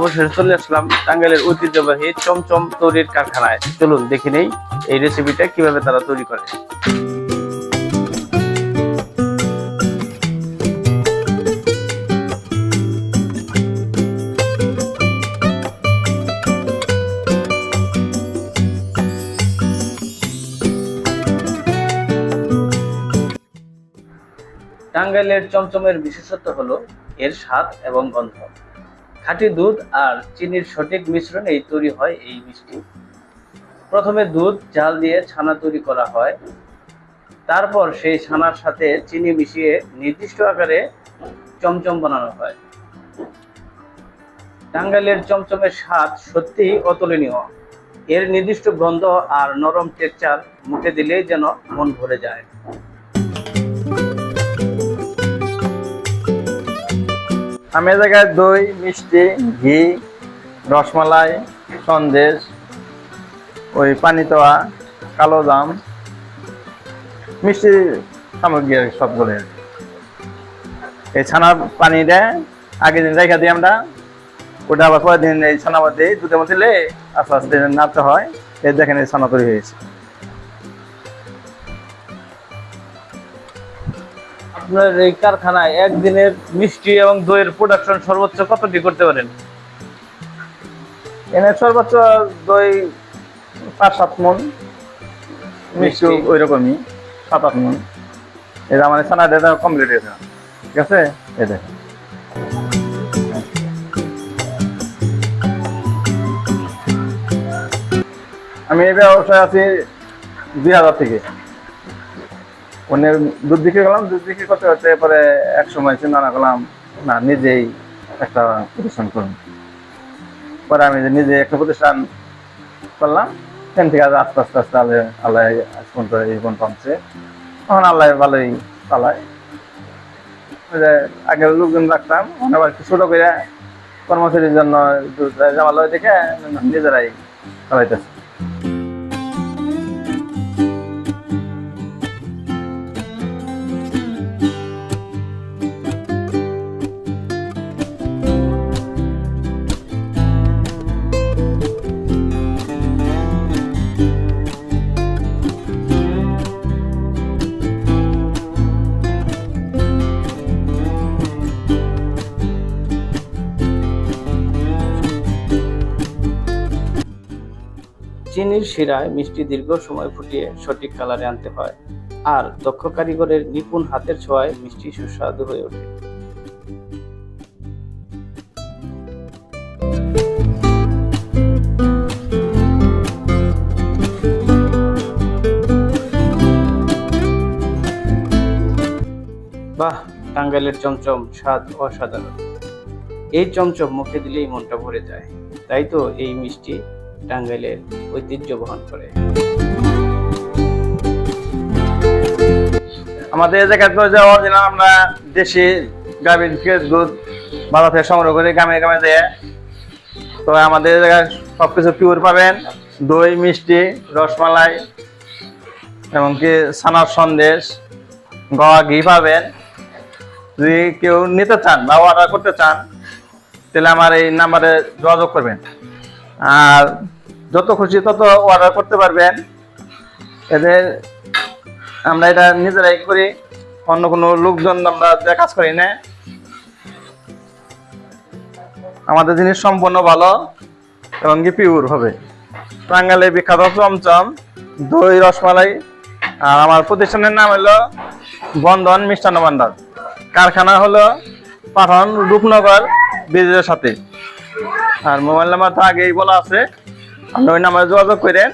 অবশেষে চলে আসলাম টাঙ্গাইলের ঐতিহ্যবাহী চমচম তৈরির কারখানায়। চলুন দেখে নেই এই রেসিপিটা কীভাবে তারা তৈরি করে। টাঙ্গাইলের চমচমের বিশেষত্ব হলো এর স্বাদ এবং গন্ধ। খাঁটি দুধ আর চিনির সঠিক মিশ্রণেই তৈরি হয় এই মিষ্টি। প্রথমে দুধ, জাল দিয়ে ছানা তৈরি করা হয়। তারপর সেই ছানার সাথে চিনি মিশিয়ে নির্দিষ্ট আকারে চমচম বানানো হয়। টাঙ্গাইলের চমচমের স্বাদ সত্যিই অতুলনীয়। এর নির্দিষ্ট গন্ধ আর নরম টেকচার মুখে দিলেই যেন মন ভরে যায়। আমি এ জায়গায় দই, মিষ্টি, ঘি, রসমালাই, সন্দেশ, ওই পানিতোয়া কালো জাম, মিষ্টি সামগ্রী আর সবগুলো। এই ছানার পানিটা আগের দিন রেখে দিই আমরা, ওটা আবার পরের দিন এই ছানা বাদ দিই দুধের মধ্যে আস্তে আস্তে নাড়তে হয়, এই দেখেন এই ছানা তৈরি হয়েছে আপনার এই কারখানায় একদিনের মিষ্টি এবং দইয়ের প্রোডাকশন সর্বোচ্চ কতটি করতে পারেন? এনে সর্বোচ্চ দই পাঁচ সাত মন মিষ্টি। ওই রকমই সাত আট মন এটা মানে সানা এটা কমপ্লিট হয়েছে। ঠিক আছে? দেখেন। আমি এই ব্যবসায় আছি দুই হাজার থেকে। অন্য দুধ বিক্রি করলাম, দুধ বিক্রি করতে করতে পরে এক সময় চিন্তা না করলাম, না, নিজেই একটা প্রতিষ্ঠান করুন। পরে আমি নিজে একটা প্রতিষ্ঠান করলাম সেখান থেকে আস্তে আস্তে আস্তে আল্লাহ আল্লাহ আজ পর্যন্ত এই পর্যন্ত আনছে তখন আল্লাহ ভালোই চালায় আগে লোকজন রাখতাম আবার একটু ছোট করে কর্মচারীর জন্য জামালয় দেখে নিজেরাই চালাইতেছে চিনির শিরায় মিষ্টি দীর্ঘ সময় ফুটিয়ে সঠিক কালারে আনতে হয় আর দক্ষ কারিগরের নিপুণ হাতের ছোঁয়ায় মিষ্টি সুস্বাদু হয়ে ওঠে। বাহ, টাঙ্গাইলের চমচম স্বাদ অসাধারণ। এই চমচম মুখে দিলেই মনটা ভরে যায়। তাই তো এই মিষ্টি টাঙ্গাইলের ঐতিহ্য বহন করে। আমাদের জায়গায় তো যে আমরা দেশি গাভীর থেকে দুধ বাজার থেকে সংগ্রহ করে গ্রামে গ্রামে দেয় তো আমাদের জায়গায় সবকিছু পিওর পাবেন। দই, মিষ্টি, রসমালাই, এমনকি ছানার সন্দেশ গয়া ঘি পাবেন। যদি কেউ নিতে চান বা অর্ডার করতে চান, তাহলে আমার এই নাম্বারে যোগাযোগ করবেন। আর যত খুশি তত অর্ডার করতে পারবেন। এদের আমরা এটা নিজেরাই করি, অন্য কোনো লোকজন আমরা কাজ করি না। আমাদের জিনিস সম্পূর্ণ ভালো এবং কি পিওর হবে। টাঙ্গালে বিখ্যাত চমচম, দই, রসমালাই, আর আমার প্রতিষ্ঠানের নাম হলো বন্ধন মিষ্টান্ন ভান্ডার। কারখানা হলো পাঠান রূপনগর ব্রিজের সাথে। আর মোবাইল নাম্বার তো আগেই বলা আছে। আপনি ওই নাম্বারে যোগাযোগ করেন।